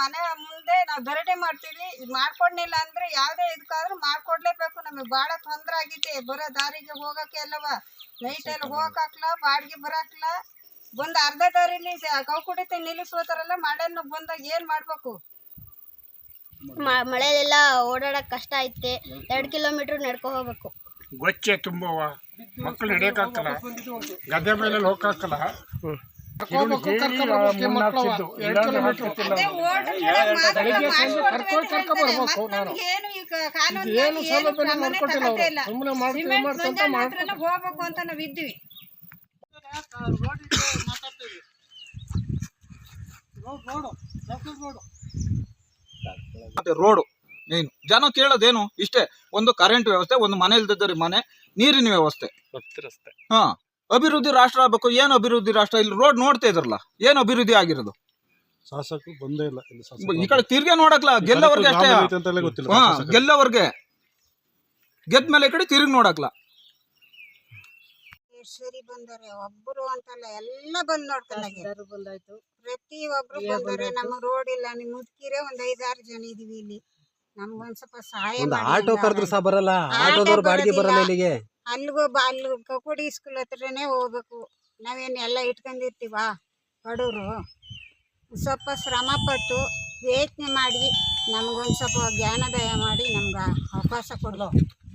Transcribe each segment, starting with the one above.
ಮನೆ ಮುಂದೆ ನಾವು ಧರಣಿ ಮಾಡ್ತೀವಿ. ಇದು ಮಾಡ್ಕೊಡ್ಲಿಲ್ಲ ಅಂದ್ರೆ ಯಾವ್ದೇ ಇದಕ್ಕಾದ್ರೂ ಮಾಡ್ಕೊಡ್ಲೇಬೇಕು. ನಮಗೆ ಬಹಳ ತೊಂದ್ರೆ ಆಗೈತೆ ಬರೋ ದಾರಿಗೆ ಹೋಗಕ್ಕೆ ಅಲ್ಲವ? ನೈಟ್ ಎಲ್ಲ ಹೋಗಕ್ಕಾಗ್ಲ ಬಾಡಿಗೆ ಬರಾಕ್ಲ. ಬಂದ್ ಅರ್ಧ ದಾರಿಲಿ ಕೌ ಕುಡಿತ ನಿಲ್ಲಿಸೋತಾರಲ್ಲ ಮಳೆಯನ್ನು ಬಂದಾಗ ಏನ್ ಮಾಡ್ಬೇಕು? ಮಳೆಲೆಲ್ಲ ಓಡಾಡಕ್ ಕಷ್ಟ ಐತೆ. ಎರಡು ಕಿಲೋಮೀಟರ್ ನಡ್ಕೊ ಹೋಗ್ಬೇಕು. ಗೊಚ್ಚೆ ತುಂಬವ ಮಕ್ಕಳು ನಡೆಯಕ್ಕಾಗಲ್ಲ ಗದ್ದೆ ಮೇಲೆ ಹೋಗಕ್ಕಾಗಲ್ಲ ಏನು ಈ ಏನು ಹೋಗ್ಬೇಕು ಅಂತ ನಾವ್ ಇದ್ದೀವಿ. ಮತ್ತೆ ರೋಡು ಮೇನ್ ಜನ ಕೇಳೋದೇನು? ಇಷ್ಟೇ. ಒಂದು ಕರೆಂಟ್ ವ್ಯವಸ್ಥೆ ಒಂದು ಮನೆ ಇಲ್ದಿದ್ದರೆ ಮನೆ ನೀರಿನ ವ್ಯವಸ್ಥೆ. ಹಾ. ಅಭಿವೃದ್ಧಿ ರಾಷ್ಟ್ರ ಆಗಬೇಕು ಏನು ಅಭಿವೃದ್ಧಿ ರಾಷ್ಟ್ರ? ಇಲ್ಲಿ ರೋಡ್ ನೋಡ್ತಾ ಇದ್ರಲ್ಲ ಏನು ಅಭಿವೃದ್ಧಿ ಆಗಿರೋದು? ಶಾಸಕರು ಬಂದೇ ಇಲ್ಲ ಇಲ್ಲಿ ಶಾಸಕರು. ಈ ಕಡೆ ತಿರ್ಗೆ ನೋಡಕ್ಲ ಗೆಲ್ಲವರ್ಗೆ ಅಷ್ಟೇ. ಗ್ರಾಮ ಐತೆ ಅಂತೆಲ್ಲ ಗೊತ್ತಿಲ್ಲ ಹಾ ಶಾಸಕರಿಗೆ. ಗೆಲ್ಲವರ್ಗೆ. ಗೆದ್ದ ಮೇಲೆ ಈ ಕಡೆ ತಿರ್ಗಿ ನೋಡಕ್ಲ. ಸರಿ ಬಂದರೆ ಒಬ್ರು ಅಂತಲ್ಲ ಎಲ್ಲ ಬಂದ್ ನೋಡ್ತಾರೆ ಬಂದಾಯ್ತು. ಪ್ರತಿ ಒಬ್ರು ಬಂದರೆ ನಮ್ಮ ರೋಡ್ ಇಲ್ಲ ನಿಮ್ ಮುದ್ಕಿರೆ ಒಂದ್ ಐದಾರು ಜನ ಇದೀವಿ ಇಲ್ಲಿ. ನಮ್ಗೊಂದ್ ಸ್ವಲ್ಪ ಸಹಾಯ ಒಂದು ಮಾಡಿ ಆಟೋ. ಕರೆದ್ರು ಸಹ ಬರಲ್ಲ ಆಟೋ ಆಟೋದವ್ರು ಬಾಡಿಗೆ ಬರಲ್ಲ. ಇಲ್ಲಿಗೆ. ಅಲ್ಲಿಗೂ ಬಾ ಅಲ್ಲಿ ಕಕೋಡಿ ಸ್ಕೂಲ್ ಹತ್ರನೇ ಹೋಗ್ಬೇಕು. ನಾವೇನು ಎಲ್ಲ ಇಟ್ಕೊಂಡಿರ್ತೀವ ಬಡವರು ಸ್ವಲ್ಪ ಶ್ರಮ ಪಟ್ಟು ಯೋಚನೆ ಮಾಡಿ ನಮಗೊಂದು ಸ್ವಲ್ಪ ಜ್ಞಾನೋದಯ ಮಾಡಿ ನಮ್ಗೆ ಅವಕಾಶ ಕೊಡಲು.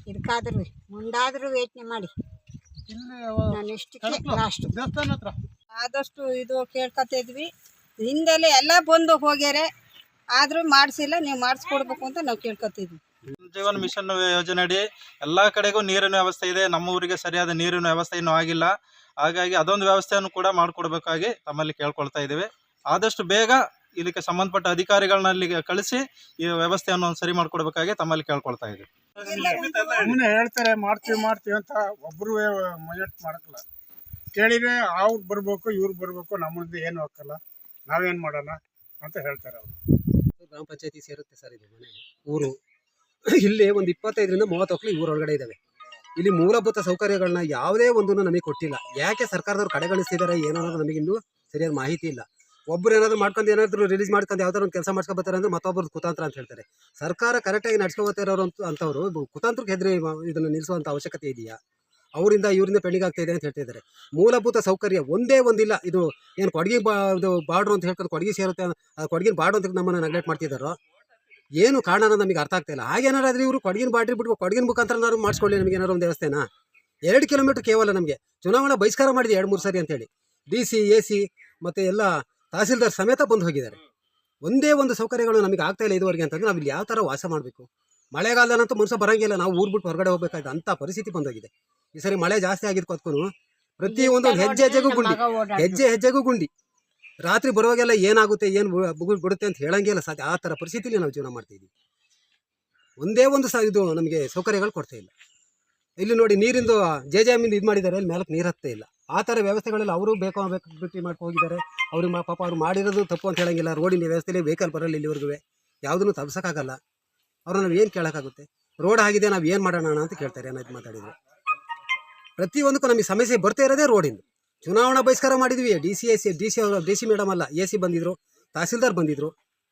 ಇದಕ್ಕಾದ್ರೂ ಮುಂದಾದರೂ ಯೋಚನೆ ಮಾಡಿ. ನಾನು ಇಷ್ಟಕ್ಕೆ ಲಾಸ್ಟ್ ಆದಷ್ಟು ಇದು ಕೇಳ್ಕೊತಿದ್ವಿ ಹಿಂದೆಲೆ ಎಲ್ಲ ಬಂದು ಹೋಗ್ಯಾರೆ. ಆದರೂ ಮಾಡಿಸಿಲ್ಲ ನೀವು ಮಾಡಿಸ್ಕೊಡ್ಬೇಕು ಅಂತ ನಾವು ಕೇಳ್ಕೊತಿದ್ವಿ ಜೀವನ್ ಮಿಷನ್ ಯೋಜನೆ ಅಡಿ ಎಲ್ಲಾ ಕಡೆಗೂ ನೀರಿನ ವ್ಯವಸ್ಥೆ ಇದೆ. ನಮ್ಮ ಊರಿಗೆ ಸರಿಯಾದ ನೀರಿನ ವ್ಯವಸ್ಥೆ ಇನ್ನೂ ಆಗಿಲ್ಲ. ಹಾಗಾಗಿ ಅದೊಂದು ವ್ಯವಸ್ಥೆಯನ್ನು ಕೂಡ ಮಾಡಿಕೊಡ್ಬೇಕಾಗಿ ತಮ್ಮಲ್ಲಿ ಕೇಳ್ಕೊಳ್ತಾ ಇದ್ದೇವೆ. ಆದಷ್ಟು ಬೇಗ ಇದಕ್ಕೆ ಸಂಬಂಧಪಟ್ಟ ಅಧಿಕಾರಿಗಳನ್ನ ಅಲ್ಲಿಗೆ ಕಳಿಸಿ ಈ ವ್ಯವಸ್ಥೆಯನ್ನು ಸರಿ ಮಾಡಿಕೊಡ್ಬೇಕಾಗಿ ತಮ್ಮಲ್ಲಿ ಕೇಳ್ಕೊಳ್ತಾ ಇದ್ದೀವಿ. ಸುಮ್ಮನೆ ಹೇಳ್ತಾರೆ ಮಾಡ್ತೀವಿ ಮಾಡ್ತೀವಿ ಅಂತ ಒಬ್ರು ಮೈಯಟ್ ಮಾಡಕ್ಕಲ್ಲ. ಕೇಳಿದ್ರೆ ಅವ್ರು ಬರ್ಬೇಕು ಇವ್ರು ಬರ್ಬೇಕು ನಮ್ಮದು ಏನು ಹಾಕಲ್ಲ ನಾವೇನ್ ಮಾಡೋಣ ಅಂತ ಹೇಳ್ತಾರೆ ಅವರು. ಗ್ರಾಮ ಪಂಚಾಯತಿ ಸೇರುತ್ತೆ ಸರ್ ಇದು ಮನೆ ಊರು. ಇಲ್ಲಿ ಒಂದು ಇಪ್ಪತ್ತೈದರಿಂದ ಮೂವತ್ತು ಮಕ್ಕಳು ಈ ಊರೊಳಗಡೆ ಇದ್ದಾವೆ ಇಲ್ಲಿ ಮೂಲಭೂತ ಸೌಕರ್ಯಗಳನ್ನ ಯಾವುದೇ ಒಂದನ್ನು ನಮಗೆ ಕೊಟ್ಟಿಲ್ಲ. ಯಾಕೆ ಸರ್ಕಾರದವ್ರು ಕಡೆಗಣಿಸ್ತಿದ್ದಾರೆ ಏನೋ ಅನ್ನೋದು ನಮಗೆ ಸರಿಯಾದ ಮಾಹಿತಿ ಇಲ್ಲ. ಒಬ್ರು ಏನಾದ್ರು ಮಾಡ್ಕೊಂಡು ಏನಾದ್ರು ರಿಲೀಸ್ ಮಾಡ್ಕೊಂಡು ಯಾವ್ದಾದ್ರು ಒಂದು ಕೆಲಸ ಮಾಡ್ಕೊಬತ್ತಾರೆ ಅಂದ್ರೆ ಮತ್ತೊಬ್ಬರು ಕುತಂತ್ರ ಅಂತ ಹೇಳ್ತಾರೆ. ಸರ್ಕಾರ ಕರೆಕ್ಟಾಗಿ ನಡ್ಸ್ಕೊಬತ್ತಿರೋರು ಅಂತ ಅಂತವರು ಕುತಂತ್ರಕ್ಕೆ ಹೆದರಿ ಇದನ್ನು ನಿಲ್ಲಿಸುವಂಥ ಅವಶ್ಯಕತೆ ಇದೆಯಾ? ಅವರಿಂದ ಇವರಿಂದ ಆಗ್ತಾ ಇದೆ ಅಂತ ಹೇಳ್ತಿದ್ದಾರೆ ಮೂಲಭೂತ ಸೌಕರ್ಯ ಒಂದೇ ಒಂದಿಲ್ಲ. ಇದು ಏನು ಕೊಡಗಿ ಬಾ ಇದು ಬಾರ್ಡ್ರು ಅಂತ ಹೇಳ್ಕೊಂಡು ಕೊಡಗಿ ಸೇರುತ್ತೆ ಕೊಡಗಿನ ಬಾರ್ಡು ಅಂತ ನಮ್ಮನ್ನು ನೆಗ್ಲೆಕ್ಟ್ ಮಾಡ್ತಿದ್ದಾರೋ ಏನು ಕಾರಣ ಅನ್ನೋದು ನಮಗೆ ಅರ್ಥ ಆಗ್ತಾ ಇಲ್ಲ. ಹಾಗೇನಾರಾದ್ರೆ ಇವರು ಕೊಡಗಿನ ಬಾಟ್ರಿ ಬಿಟ್ಟು ಕೊಡಗಿನ ಮುಖಾಂತರ ಮಾಡಿಸ್ಕೊಳ್ಳಿ, ನಮಗೆ ಏನಾದ್ರು ಒಂದು ದೇವಸ್ಥಾನ ಎರಡು ಕಿಲೋಮೀಟರ್ ಕೇವಲ ನಮಗೆ. ಚುನಾವಣಾ ಬಹಿಷ್ಕಾರ ಮಾಡಿದೆ ಎರಡು, ಮೂರು ಸಾರಿ ಅಂತೇಳಿ. ಡಿ ಸಿ ಎ ಸಿ ಮತ್ತು ಎಲ್ಲ ತಹಸೀಲ್ದಾರ್ ಸಮೇತ ಬಂದು ಹೋಗಿದ್ದಾರೆ. ಒಂದೇ ಒಂದು ಸೌಕರ್ಯಗಳು ನಮಗೆ ಆಗ್ತಾ ಇಲ್ಲ ಇದುವರೆಗೆ ಅಂತಂದ್ರೆ ನಾವು ಇಲ್ಲಿ ಯಾವ ಥರ ವಾಸ ಮಾಡಬೇಕು? ಮಳೆಗಾಲದಂತೂ ಮನುಷ್ಯ ಬರೋಂಗಿಲ್ಲ, ನಾವು ಊರು ಬಿಟ್ಟು ಹೊರಗಡೆ ಹೋಗ್ಬೇಕಾಯ್ತು ಅಂಥ ಪರಿಸ್ಥಿತಿ ಬಂದೋಗಿದೆ ಈ ಸರಿ ಮಳೆ ಜಾಸ್ತಿ ಆಗಿದ್ದು ಕೊತ್ಕೊಂಡು ಪ್ರತಿ ಒಂದು ಹೆಜ್ಜೆ ಹೆಜ್ಜೆಗೂ ಗುಂಡಿ. ಹೆಜ್ಜೆ ಹೆಜ್ಜೆಗೂ ಗುಂಡಿ. ರಾತ್ರಿ ಬರುವಾಗೆಲ್ಲ ಏನಾಗುತ್ತೆ, ಏನು ಬುಗುಳ್ ಬಿಡುತ್ತೆ ಅಂತ ಹೇಳಂಗಿಲ್ಲ ಸಾಧ್ಯ ಆ ಥರ ಪರಿಸ್ಥಿತಿಲಿ ನಾವು ಜೀವನ ಮಾಡ್ತಿದ್ವಿ ಒಂದೇ ಒಂದು ಸಹ ಇದು ನಮಗೆ ಸೌಕರ್ಯಗಳು ಕೊಡ್ತಾ ಇಲ್ಲ. ಇಲ್ಲಿ ನೋಡಿ ನೀರಿಂದು ಜೆ ಜೆ ಎಮ್ಮಿಂದ ಇದು ಮಾಡಿದ್ದಾರೆ, ಅಲ್ಲಿ ಮೇಲಕ್ಕೆ ನೀರು ಹತ್ತೇ ಇಲ್ಲ. ಆ ಥರ ವ್ಯವಸ್ಥೆಗಳೆಲ್ಲ ಅವರು ಬೇಕು ಬೇಕು ಬಿಟ್ಟು ಮಾಡ್ಕೊ ಹೋಗಿದ್ದಾರೆ. ಅವ್ರಿಗೆ ಮಾ, ಪಾಪ ಅವ್ರು ಮಾಡಿರೋದು ತಪ್ಪು ಅಂತ ಹೇಳಂಗಿಲ್ಲ. ರೋಡಿನ ವ್ಯವಸ್ಥೆಯಲ್ಲಿ ವೆಹಿಕಲ್ ಬರಲ್ಲ ಇಲ್ಲಿವರೆಗೂ. ಯಾವುದನ್ನು ತಪ್ಸೋಕ್ಕಾಗಲ್ಲ ಅವ್ರನ್ನ ನಾವು ಏನು ಕೇಳೋಕ್ಕಾಗುತ್ತೆ? ರೋಡ್ ಆಗಿದೆ, ನಾವು ಏನು ಮಾಡೋಣ ಅಂತ ಕೇಳ್ತಾರೆ ಏನಾಯ್ತು ಮಾತಾಡಿದ್ರು. ಪ್ರತಿಯೊಂದಕ್ಕೂ ನಮಗೆ ಸಮಸ್ಯೆ ಬರ್ತಾ ಇರೋದೇ ರೋಡಿಂದು. ಚುನಾವಣಾ ಬಹಿಷ್ಕಾರ ಮಾಡಿದ್ವಿ. D C A C D C ಅವರು ಡಿ ಸಿ ಮೇಡಮ್ ಅಲ್ಲ ಎ ಸಿ ಬಂದಿದ್ರು ತಹಸೀಲ್ದಾರ್ ಬಂದಿದ್ರು.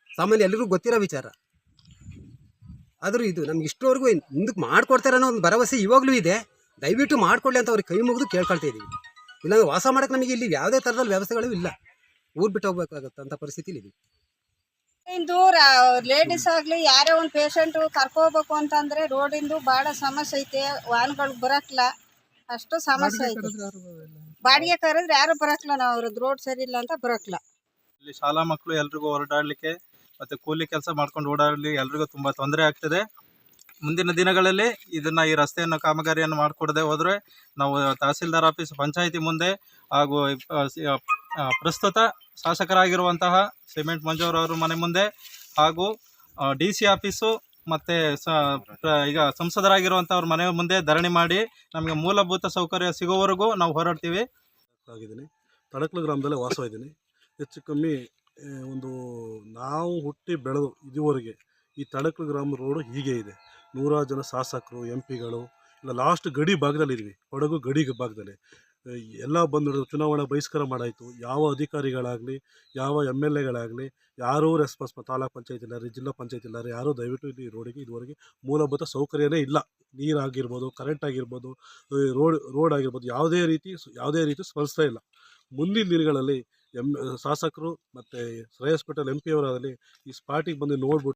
ಸಾಮಾನ್ಯ ಎಲ್ಲರಿಗೂ ಗೊತ್ತಿರೋ ವಿಚಾರ. ಆದರೂ ಇದು ನಮ್ಗೆ ಇಷ್ಟವರೆಗೂ ಮುಂದಕ್ಕೆ ಮಾಡ್ಕೊಡ್ತಾರೆ ಅನ್ನೋ ಒಂದು ಭರವಸೆ ಇವಾಗಲೂ ಇದೆ. ದಯವಿಟ್ಟು ಮಾಡ್ಕೊಳ್ಳಿ ಅಂತ ಅವ್ರಿಗೆ ಕೈ ಮುಗಿದು ಕೇಳ್ಕೊಳ್ತಾ ಇದ್ದೀವಿ ಇಲ್ಲಾಂದ್ರೆ ವಾಸ ಮಾಡೋಕ್ಕೆ ನಮಗೆ ಇಲ್ಲಿ ಯಾವುದೇ ಥರದ ವ್ಯವಸ್ಥೆಗಳು ಇಲ್ಲ. ಊರು ಬಿಟ್ಟು ಹೋಗ್ಬೇಕಾಗುತ್ತೆ ಅಂತ ಪರಿಸ್ಥಿತಿಲಿ ಇದೆ ಲೇಡೀಸ್ ಆಗಲಿ ಯಾರೇ ಒಂದು ಪೇಷಂಟು ಕರ್ಕೋಬೇಕು ಅಂತಂದರೆ ರೋಡಿಂದು ಭಾಳ ಸಮಸ್ಯೆ ಐತೆ. ವಾಹನಗಳು ಬರಕ್ಲ. ಅಷ್ಟು ಸಮಸ್ಯೆ ಐತೆ. ಬಾಡಿಗೆ ಕರೆದ್ರೆ ಯಾರು ಬರಕ್ಲ, ನಾವು ರೋಡ್ ಸರಿ ಇಲ್ಲ ಅಂತ ಬರಕ್ಲ. ಇಲ್ಲಿ ಶಾಲಾ ಮಕ್ಕಳು ಎಲ್ರಿಗೂ ಹೊರಟಾಡ್ಲಿಕ್ಕೆ ಮತ್ತೆ ಕೂಲಿ ಕೆಲಸ ಮಾಡ್ಕೊಂಡು ಓಡಾಡಲಿ ಎಲ್ರಿಗೂ ತುಂಬಾ ತೊಂದರೆ ಆಗ್ತದೆ. ಮುಂದಿನ ದಿನಗಳಲ್ಲಿ ಇದನ್ನ ಈ ರಸ್ತೆಯನ್ನು ಕಾಮಗಾರಿಯನ್ನು ಮಾಡಿಕೊಡದೆ ಹೋದ್ರೆ ನಾವು ತಹಸೀಲ್ದಾರ್ ಆಫೀಸ್ ಪಂಚಾಯಿತಿ ಮುಂದೆ ಹಾಗೂ ಪ್ರಸ್ತುತ ಶಾಸಕರಾಗಿರುವಂತಹ ಸಿಮೆಂಟ್ ಮಂಜೂರವ್ರ ಮನೆ ಮುಂದೆ ಹಾಗೂ ಡಿ ಸಿ ಆಫೀಸು ಮತ್ತೆ ಸ- ಪ್ರ- ಈಗ ಸಂಸದರಾಗಿರುವಂಥವ್ರ ಮನೆ ಮುಂದೆ ಧರಣಿ ಮಾಡಿ ನಮಗೆ ಮೂಲಭೂತ ಸೌಕರ್ಯ ಸಿಗೋವರೆಗೂ ನಾವು ಹೋರಾಡ್ತೀವಿ. ಆಗಿದ್ದೀನಿ. ತಡಕಲು ಗ್ರಾಮದಲ್ಲೇ ವಾಸವಾಗಿದ್ದೀನಿ ಹೆಚ್ಚು ಕಮ್ಮಿ ಒಂದು ನಾವು ಹುಟ್ಟಿ ಬೆಳೆದು ಇದುವರೆಗೆ ಈ ತಡಕಲು ಗ್ರಾಮ ರೋಡು ಹೀಗೆ ಇದೆ. ನೂರಾರು ಜನ ಶಾಸಕರು, ಎಂ ಪಿಗಳು, ಇಲ್ಲ ಲಾಸ್ಟ್ ಗಡಿ ಭಾಗದಲ್ಲಿ ಇದ್ವಿ ಕೊಡಗು ಗಡಿ ಭಾಗದಲ್ಲಿ. ಎಲ್ಲ ಬಂದು ಚುನಾವಣಾ ಬಹಿಷ್ಕಾರ ಮಾಡಾಯಿತು. ಯಾವ ಅಧಿಕಾರಿಗಳಾಗಲಿ, ಯಾವ ಎಂ ಎಲ್ ಎಗಳಾಗಲಿ, ಯಾರೂ ರೆಸ್ಪಾನ್ಸ್ ತಾಲೂಕು ಪಂಚಾಯತ್ ಇಲ್ಲಾರಿ, ಜಿಲ್ಲಾ ಪಂಚಾಯತ್ ಇಲ್ಲಾರಿ, ಯಾರೂ ದಯವಿಟ್ಟು ಇಲ್ಲಿ ರೋಡಿಗೆ, ಇದುವರೆಗೆ ಮೂಲಭೂತ ಸೌಕರ್ಯನೇ ಇಲ್ಲ. ನೀರಾಗಿರ್ಬೋದು ಕರೆಂಟ್ ಆಗಿರ್ಬೋದು ರೋಡ್ ರೋಡ್ ಆಗಿರ್ಬೋದು, ಯಾವುದೇ ರೀತಿ ಯಾವುದೇ ರೀತಿ ಸ್ಪಂದಿಸ್ತಾ ಇಲ್ಲ. ಮುಂದಿನ ದಿನಗಳಲ್ಲಿ ಎಂ ಶಾಸಕರು ಮತ್ತು ಶ್ರೇಯಸ್ ಪಟೇಲ್ ಎಂ ಪಿ ಅವರಾಗಲಿ ಈ ಸ್ಪಾಟಿಗೆ ಬಂದು ನೋಡ್ಬಿಟ್ಟು